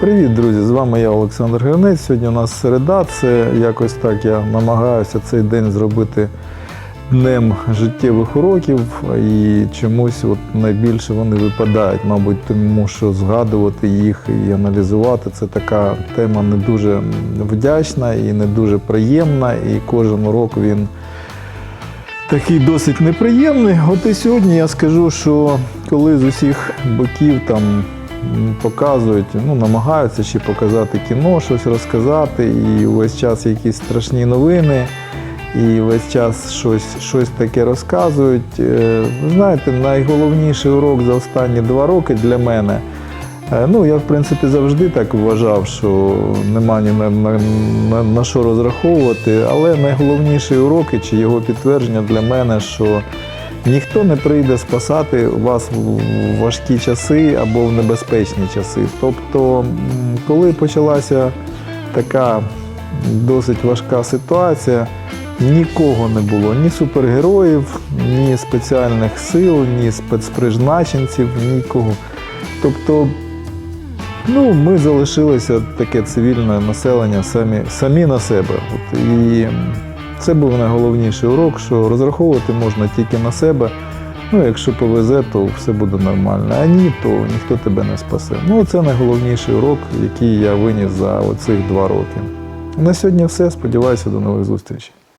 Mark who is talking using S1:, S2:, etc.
S1: Привіт, друзі! З вами я, Олександр Гринець. Сьогодні у нас середа. Це якось так я намагаюся цей день зробити днем життєвих уроків, і чомусь от найбільше вони випадають, мабуть, тому що згадувати їх і аналізувати це така тема не дуже вдячна і не дуже приємна. І кожен урок він такий досить неприємний. От і сьогодні я скажу, що коли з усіх боків там показують, ну, намагаються ще показати кіно, щось розказати, і весь час якісь страшні новини, і весь час щось, щось таке розказують. Е, Ви знаєте, найголовніший урок за останні два роки для мене. е, Ну, я, в принципі, завжди так вважав, що нема ні на, на, на, на що розраховувати. Але найголовніший урок і чи його підтвердження для мене, що ніхто не прийде спасати вас в важкі часи або в небезпечні часи. Тобто, коли почалася така досить важка ситуація, нікого не було, ні супергероїв, ні спеціальних сил, ні спецпризначенців, нікого. Тобто, ну, ми залишилися таке цивільне населення самі, самі на себе. От, і це був найголовніший урок, що розраховувати можна тільки на себе. Ну, якщо повезе, то все буде нормально. А ні, то ніхто тебе не спасе. Ну, це найголовніший урок, який я виніс за оцих два роки. На сьогодні все. Сподіваюся, до нових зустрічей.